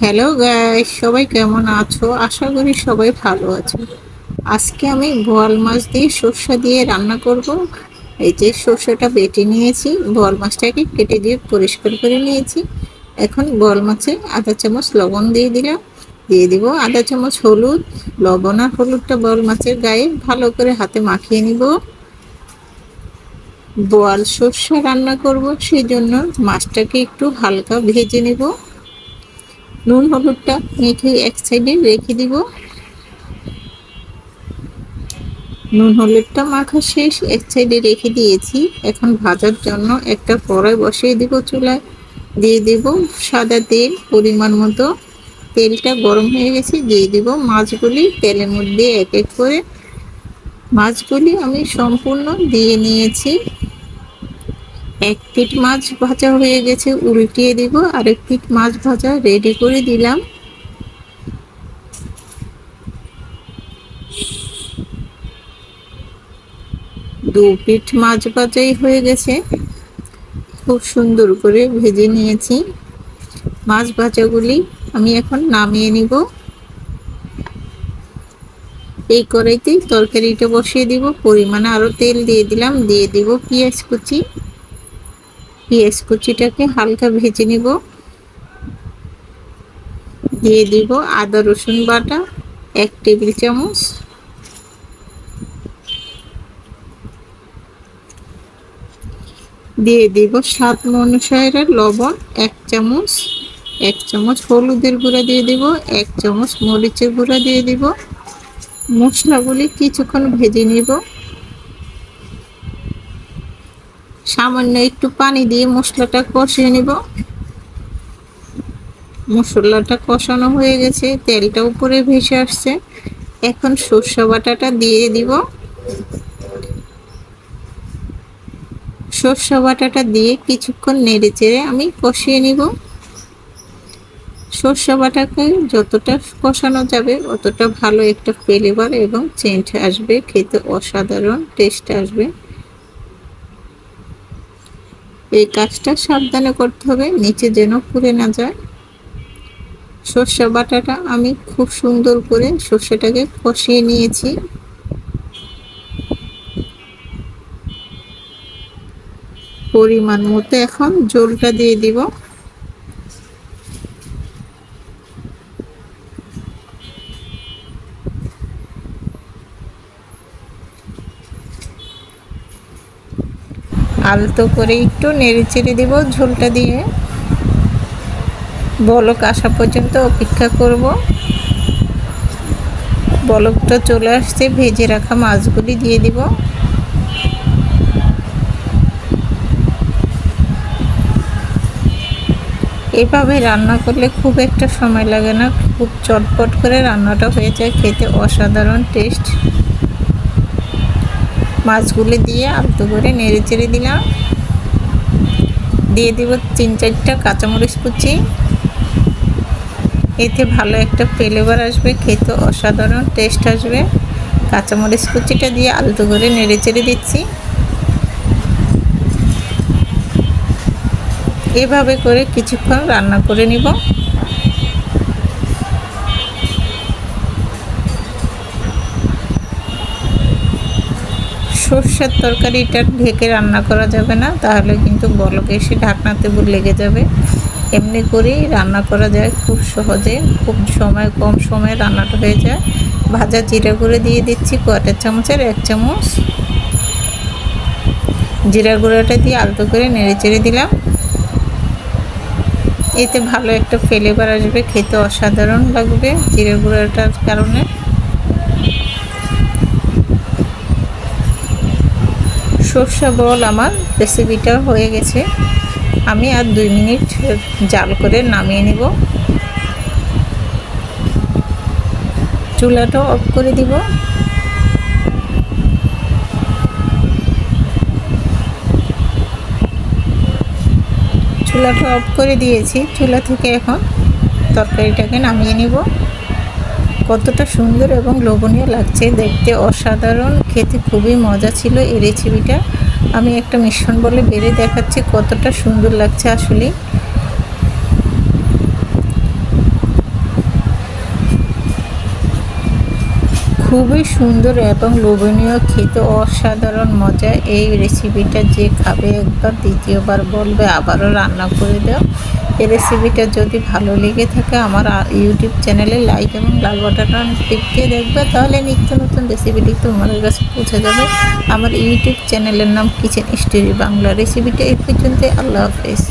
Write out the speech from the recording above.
Hello guys সবাই কেমন আছো? আশা করি সবাই ভালো আছো। আজকে আমি বোয়াল মাছ দিয়ে সর্ষা দিয়ে রান্না করব। এই যে সর্ষাটা বেটে নিয়েছি, বোয়াল মাছটাকে কেটে দিয়ে পরিষ্কার করে নিয়েছি। এখন বোয়াল মাছে আধা চামচ লবণ দিয়ে দিলাম। দিয়ে দিব আধা চামচ হলুদ। লবণ আর হলুদটা বোয়াল মাছের গায়ে ভালো করে হাতে মাখিয়ে নিব। বোয়াল সর্ষা রান্না করব সেই জন্য মাছটাকে একটু হালকা ভেজে নেব। নুন হলুদটা মেখে এক সাইডে রেখে দিব। নুন হলুদটা মাখা শেষ, এক সাইডে রেখে দিয়েছি। এখন ভাজার জন্য একটা কড়াই বসিয়ে দিব চুলায়। দিয়ে দিব সাদা তেল, পরিমাণ মতো। তেলটা গরম হয়ে গেছে, দিয়ে দিব মাছগুলি তেলের মধ্যে এক এক করে। মাছগুলি আমি সম্পূর্ণ দিয়ে নিয়েছি। এক পিট মাছ ভাজা হয়ে গেছে, উল্টিয়ে দিব। আরেক পিট মাছ ভাজা রেডি করে দিলাম। দু পিঠ মাছ ভাজাই হয়ে গেছে। খুব সুন্দর করে ভেজে নিয়েছি। মাছ ভাজাগুলি আমি এখন নামিয়ে নিব। এই কড়াইতে তরকারিটা বসিয়ে দিব। পরিমাণে আরও তেল দিয়ে দিলাম। দিয়ে দিব পেঁয়াজ কুচি। পেঁয়াজ কুচিটাকে হালকা ভেজে নিব। দিয়ে দিব আদা, রসুন বাটা, এক টেবিল চামচ। দিয়ে দিব স্বাদ অনুসারে লবণ এক চামচ এক চামচ হলুদের গুঁড়া দিয়ে দিব, এক চামচ মরিচের গুঁড়া দিয়ে দিব। মশলাগুলি কিছুক্ষণ ভেজে নিব। সামান্য একটু পানি দিয়ে মশলাটা কষিয়ে নিব। মশলাটা কষানো হয়ে গেছে, তেলটা উপরে ভেসে আসছে। এখন সর্ষে বাটাটা দিয়ে দিব। সর্ষে বাটাটা দিয়ে কিছুক্ষণ নেড়ে চেড়ে আমি কষিয়ে নিব। সর্ষে বাটাকে যতটা কষানো যাবে, অতটা ভালো একটা ফ্লেভার এবং চেঞ্জ আসবে, খেতে অসাধারণ টেস্ট আসবে। এই কাজটা সাবধানে করতে হবে, নিচে যেন পুড়ে না যায়। সর্ষা বাটাটা আমি খুব সুন্দর করে সর্ষেটাকে কষিয়ে নিয়েছি। পরিমাণ মতো এখন জলটা দিয়ে দিব। আলতো করে একটু নেড়ে চেড়ে দিব ঝোলটা দিয়ে। বলক আসা পর্যন্ত অপেক্ষা করব। বলকটা চলে আসছে ভেজে রাখা মাছগুলি দিয়ে দিব। এভাবে রান্না করলে খুব একটা সময় লাগে না, খুব চটপট করে রান্নাটা হয়ে যায়, খেতে অসাধারণ টেস্ট। মাছগুলি দিয়ে আলতো করে নেড়ে চেড়ে দিলাম। দিয়ে দিব তিন চারটা কাঁচামরিচ কুচি। এতে ভালো একটা ফ্লেভার আসবে, খেতে অসাধারণ টেস্ট আসবে। কাঁচামরিচ কুচিটা দিয়ে আলতো করে নেড়ে চেড়ে দিচ্ছি। এভাবে করে কিছুক্ষণ রান্না করে নিব। সর্ষের তরকারিটা ঢেকে রান্না করা যাবে না, তাহলে কিন্তু বলকে এসে ঢাকনাতে লেগে যাবে। এমনি করেই রান্না করা যায় খুব সহজে, খুব সময়, কম সময়ে রান্নাটা হয়ে যায়। ভাজা জিরা গুঁড়ো দিয়ে দিচ্ছি কোয়াটার চামচের, এক চামচ জিরা গুঁড়োটা দিয়ে আলতো করে নেড়ে চেড়ে দিলাম। এতে ভালো একটা ফ্লেভার আসবে, খেতে অসাধারণ লাগবে জিরা গুঁড়োটার কারণে। সর্ষা বল আমার রেসিপিটা হয়ে গেছে। আমি আর দুই মিনিট জাল করে নামিয়ে নিব। চুলাটা অফ করে দিব। চুলাটা অফ করে দিয়েছি। চুলা থেকে এখন তরকারিটাকে নামিয়ে নিব। কতটা সুন্দর এবং লোভনীয় লাগছে দেখতে। অসাধারণ, খেতে খুবই মজা ছিল এই রেসিপিটা। আমি একটা মিশ্রণ বলে বেড়ে দেখাচ্ছি কতটা সুন্দর লাগছে আসলে খুবই সুন্দর এবং লোভনীয়, খেতে অসাধারণ মজা। এই রেসিপিটা যে খাবে একবার, দ্বিতীয়বার বলবে, আবারও রান্না করে দাও। এই রেসিপিটা যদি ভালো লেগে থাকে, আমার ইউটিউব চ্যানেলে লাইক এবং লাল বাটন টিপকে দেখবে, তাহলে নিত্য নতুন রেসিপিটি তোমাদের কাছে পৌঁছে যাবে। আমার ইউটিউব চ্যানেলের নাম কিচেন স্টোরি বাংলা রেসিপিটা এই পর্যন্ত আল্লাহ হাফেজ।